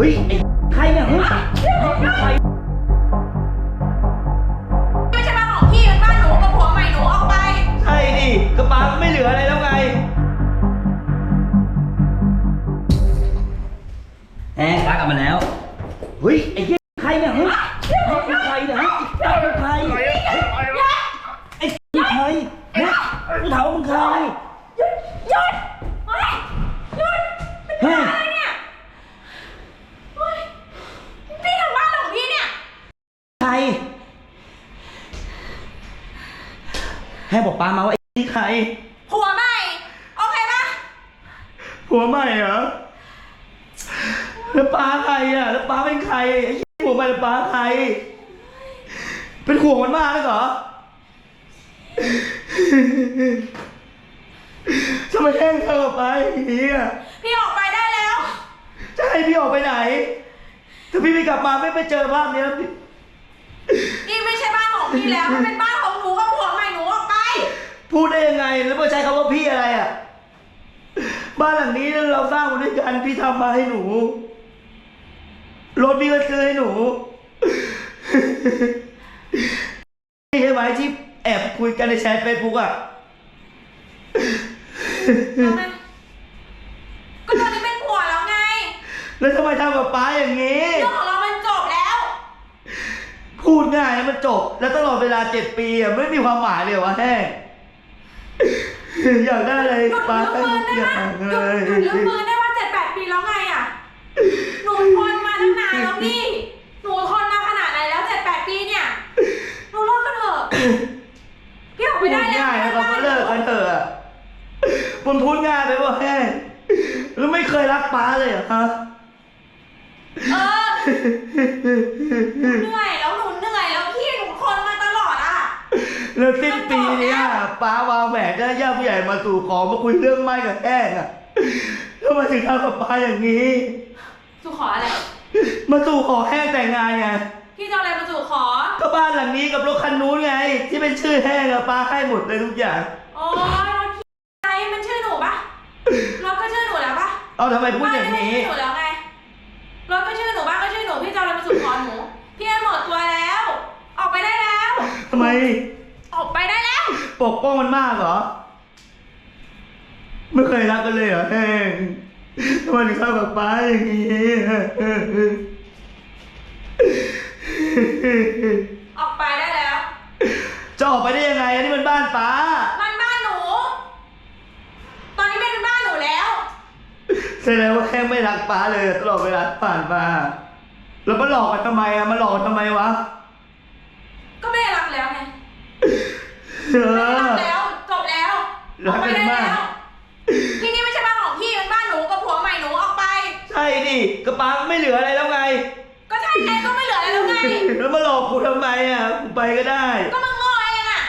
เฮ้ยไอ้ใครเนี่ยเฮ้ยใครไม่ใช่บ้านของพี่เป็นบ้านหนูกับผัวใหม่หนูออกไป ใช่ดิกระป๋าไม่เหลืออะไรแล้วไงแอนป้ากลับมาแล้วเฮ้ยไอ้เหี้ยใครเนี่ยเฮ้ยใครเนี่ยฮะไอ้ใครไอ้ใครเนี่ยกูถามว่ามึงใคร หยุดหยุดเฮ้ยหยุดเป็น เฮ้ย อะไรเนี่ยเฮ้ยพี่ทำบ้านของพี่เนี่ย ใครให้บอกป้ามาว่าไอ้นี่ใคร ผัวใหม่ โอเคปะผัวใหม่เหรอ แล้วป้าใครอะ แล้วป้าเป็นใครไอ้ผัวใหม่แล้วป้าใคร เป็นห่วงมันมากเลยเหรอทำไมแห้งเธอออกไปเฮียพี่ออกไปได้แล้ว จะให้พี่ออกไปไหน ถ้าพี่ไม่กลับมาไม่ไปเจอภาพเนี้ยพี่นี่ไม่ใช่บ้าน ของพี่แล้วมันเป็นบ้านของหนูกับผัวใหม่หนูออกไป พูดได้ยังไงแล้วมาใช้คำว่าพี่อะไรอะ บ้านหลังนี้เราสร้างมาด้วยกันพี่ทำมาให้หนู รถพี่ก็ซื้อให้หนูนี่ใช่ไหมที่แอบคุยกันในแชทเฟซบุ๊กอะแล้วไงก็ตอนนี้เป็นผัวแล้วไงแล้วทำไมทำกับป้าอย่างนี้ เรื่องของเรามันจบแล้ว พูดง่ายแล้วมันจบ แล้วตลอดเวลาเจ็ดปีอะไม่มีความหมายเลยเหรอวะแห้งอยากได้อะไรหยุดป้าลื้อให้ปืนได้ทุกไหมอย่างหเลยุดยหยุดลื้อปืนได้ว่าเจ็ดแปดปีแล้วไงอะ หนูทนมาตั้งนานแล้วพี่ หนูทนมาขนาดไหนแล้วเจ็ดแปดปีเนี่ย หนูเลิกกันเถอะพี่ออกไปพูดได้แล้วง่ายนะครับว่าเลิกกันเถอะอะมันพูดง่ายไปว่าแห้งแล้วไม่เคยรักป้าเลยเหรอฮะ เออ เหนื่อยแล้วหนูเหนื่อยแล้วพี่หนูทนมาตลอดอะ แล้วสิ้นปีเนี้ยป้าวางแผนจะญาติผู้ใหญ่มาสู่ขอมาคุยเรื่องไม้กับแห้งอะทำไมถึงทำกับป้าอย่างนี้ สู่ขออะไร มาสู่ขอแห้งแต่งงานไงพี่จะเอาอะไรมาสู่ขอ ก็บ้านหลังนี้กับรถคันนู้นไง ที่เป็นชื่อแห้งอะป้าให้หมดเลยทุกอย่าง โอ้ยรถไอ้มันชื่อหนูปะรถก็ชื่อหนูแล้วปะเอาทำไมพูดอย่างนี้บ้ไม่ใช่ชื่อหนูแล้วไงรถก็ชื่อหนูบ้านก็ชื่อหนูพี่จะเอาอะไรมาสู่ขอหนูพี่ให้หมดตัวแล้ว ออกไปได้แล้วทำไม ออกไปได้แล้ว ปกป้องมันมากเหรอ ไม่เคยรักกันเลยเหรอแห้งทำไมถึงเข้ากับป้าอย่างนี้ ออกไปได้แล้ว จะออกไปได้ยังไงอันนี้มันบ้านป้า มันบ้านหนู ตอนนี้เป็นบ้านหนูแล้ว แสดงว่าแห้งไม่รักป้าเลยตลอดเวลาที่ผ่านมา แล้วมาหลอกกันทำไมอะมาหลอกกันทำไมวะ ก็ไม่ได้รักแล้วไง เอไม่ได้รัอกแล้วจบแล้วอรัอกกไปกันได้มากแล้วที่นี่ไม่ใช่บ้านของพี่เป็นบ้านหนูกับผัวใหม่หนูออกไป ใช่ดิกระป๋าไม่เหลืออะไรแล้วไง ก็ใช่ไงก็ไม่เหลืออะไรแล้วไง แล้วมาหลอกกูทำไมอะกูไปก็ได้ ก็มึงโง่เองอะ